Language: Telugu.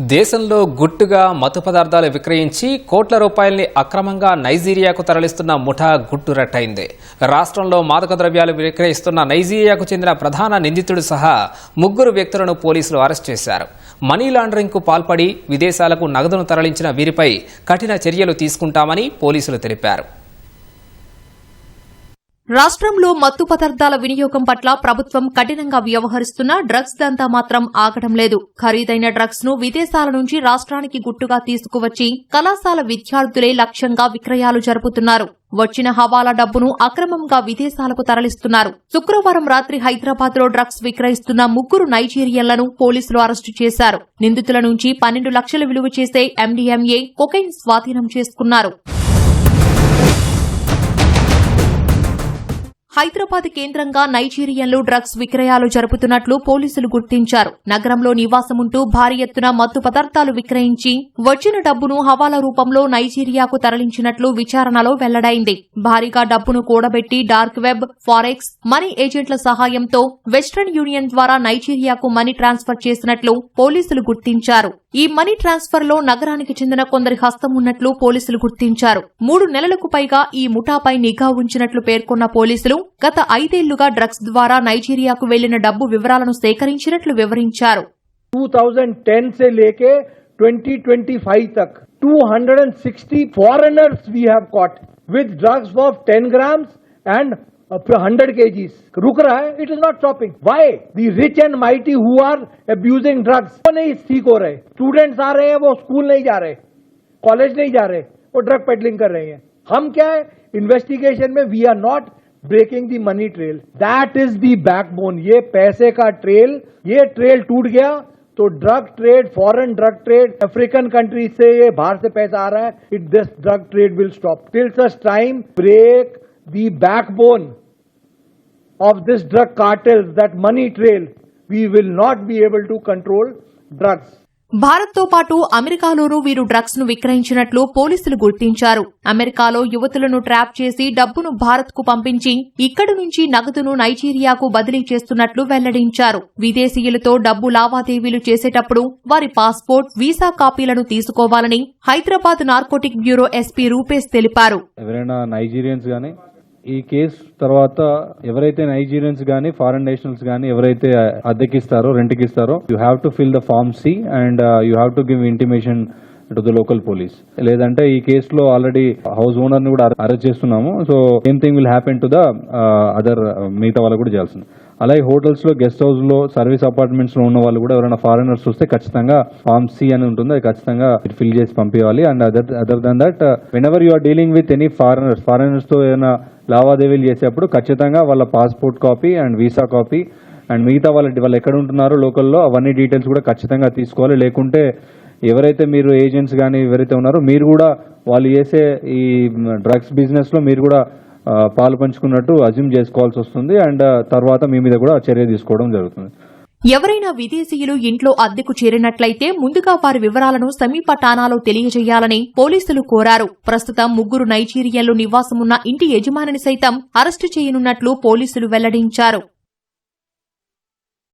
దేశంలో గుట్టుగా మత్తు పదార్థాలు విక్రయించి కోట్ల రూపాయల్ని అక్రమంగా నైజీరియాకు తరలిస్తున్న ముఠా గుట్టు రట్టయింది. రాష్ట్రంలో మాదక ద్రవ్యాలు విక్రయిస్తున్న నైజీరియాకు చెందిన ప్రధాన నిందితుడు సహా ముగ్గురు వ్యక్తులను పోలీసులు అరెస్ట్ చేశారు. మనీ లాండరింగ్కు పాల్పడి విదేశాలకు నగదును తరలించిన వీరిపై కఠిన చర్యలు తీసుకుంటామని పోలీసులు తెలిపారు. రాష్ట్రంలో మత్తు పదార్థాల వినియోగం పట్ల ప్రభుత్వం కఠినంగా వ్యవహరిస్తున్న డ్రగ్స్ దంతా మాత్రం ఆగడం లేదు. ఖరీదైన డ్రగ్స్ను విదేశాల నుంచి రాష్ట్రానికి గుట్టుగా తీసుకువచ్చి కళాశాల విద్యార్థులే లక్ష్యంగా విక్రయాలు జరుపుతున్నారు. వచ్చిన హవాలా డబ్బును అక్రమంగా విదేశాలకు తరలిస్తున్నారు. శుక్రవారం రాత్రి హైదరాబాద్లో డ్రగ్స్ విక్రయిస్తున్న ముగ్గురు నైజీరియన్లను పోలీసులు అరెస్టు చేశారు. నిందితుల నుంచి పన్నెండు లక్షలు విలువ చేసే ఎండీఎంఏ కొకైన్ స్వాధీనం చేసుకున్నారు. హైదరాబాద్ కేంద్రంగా నైజీరియన్లు డ్రగ్స్ విక్రయాలు జరుపుతున్నట్లు పోలీసులు గుర్తించారు. నగరంలో నివాసముంటూ భారీ ఎత్తున మత్తు పదార్థాలు విక్రయించి వచ్చిన డబ్బును హవాలా రూపంలో నైజీరియాకు తరలించినట్లు విచారణలో వెల్లడైంది. భారీగా డబ్బును కూడబెట్టి డార్క్ వెబ్ ఫారెక్స్ మనీ ఏజెంట్ల సహాయంతో వెస్ట్రన్ యూనియన్ ద్వారా నైజీరియాకు మనీ ట్రాన్స్ఫర్ చేసినట్లు పోలీసులు గుర్తించారు. ఈ మనీ ట్రాన్స్ఫర్లో నగరానికి చెందిన కొందరి హస్తం ఉన్నట్లు పోలీసులు గుర్తించారు. మూడు నెలలకు పైగా ఈ ముఠాపై నిఘా ఉంచినట్లు పేర్కొన్న పోలీసులు గత ఐదేళ్లుగా డ్రగ్స్ ద్వారా నైజీరియాకు వెళ్లిన డబ్బు వివరాలను సేకరించినట్లు వివరించారు 2010 से लेके 2025 तक 260 foreigners we have caught with drugs of 10 grams and uh, 100 kgs. रुक रहा है it is not stopping why the rich and mighty who are abusing drugs वो नहीं ठीक हो रहे स्टूडेंट्स आ रहे हैं वो स्कूल नहीं जा रहे कॉलेज नहीं जा रहे वो ड्रग पेडलिंग कर रहे हैं हम क्या है इन्वेस्टिगेशन में we are not breaking the money trail that is the backbone ये पैसे का ट्रेल ये ट्रेल टूट गया तो drug trade foreign drug trade African country से ये बाहर से पैसा आ रहा है it this drug trade will stop till such time break the backbone of this drug cartels, that money trail we will not be able to control drugs. భారత్తో పాటు అమెరికాలోనూ వీరు డ్రగ్స్ను విక్రయించినట్లు పోలీసులు గుర్తించారు. అమెరికాలో యువతులను ట్రాప్ చేసి డబ్బును భారత్కు పంపించి ఇక్కడి నుంచి నగదును నైజీరియాకు బదిలీ చేస్తున్నట్లు వెల్లడించారు. విదేశీయులతో డబ్బు లావాదేవీలు చేసేటప్పుడు వారి పాస్పోర్ట్ వీసా కాపీలను తీసుకోవాలని Hyderabad narcotic bureau SP Rupesh తెలిపారు. ఎవరైనా నైజీరియన్స్ ఈ కేసు తర్వాత ఎవరైతే నైజీరియన్స్ కానీ ఫారెన్ నేషనల్స్ కానీ ఎవరైతే అద్దెకిస్తారో రెంట్కి ఇస్తారో you have to fill the form C and you have to give intimation to the local police లేదంటే ఈ కేసులో ఆల్రెడీ హౌస్ ఓనర్ని కూడా అరెస్ట్ చేస్తున్నాము. So same thing will happen to the other మిగతా వాళ్ళు కూడా చేయాల్సింది. అలాగే హోటల్స్లో గెస్ట్ హౌస్లో సర్వీస్ అపార్ట్మెంట్స్లో ఉన్న వాళ్ళు కూడా ఎవరైనా ఫారినర్స్ వస్తే ఖచ్చితంగా ఫామ్ సి అని ఉంటుంది. అది ఖచ్చితంగా ఫిల్ చేసి పంపించాలి. And other other than that whenever you are dealing with any foreigners ఫారినర్స్తో ఏదైనా లావాదేవీలు చేసేప్పుడు ఖచ్చితంగా వాళ్ళ passport copy and visa copy and మిగతా వాళ్ళ వాళ్ళు ఎక్కడ ఉంటున్నారో లోకల్లో అవన్నీ డీటెయిల్స్ కూడా ఖచ్చితంగా తీసుకోవాలి. లేకుంటే ఎవరైతే మీరు ఏజెంట్స్ కానీ ఎవరైతే ఉన్నారో మీరు కూడా వాళ్ళు చేసే ఈ డ్రగ్స్ బిజినెస్లో మీరు కూడా పాలు పంచుకున్నట్టు అజ్యూమ్ చేసుకోవాల్సి వస్తుంది. అండ్ తర్వాత మీ మీద కూడా చర్య తీసుకోవడం జరుగుతుంది. ఎవరైనా విదేశీయులు ఇంట్లో అద్దెకు చేరినట్లయితే ముందుగా వారి వివరాలను సమీప ఠాణాలో తెలియజేయాలని పోలీసులు కోరారు. ప్రస్తుతం ముగ్గురు నైజీరియన్లు నివాసమున్న ఇంటి యజమానిని సైతం అరెస్టు చేయనున్నట్లు పోలీసులు వెల్లడించారు.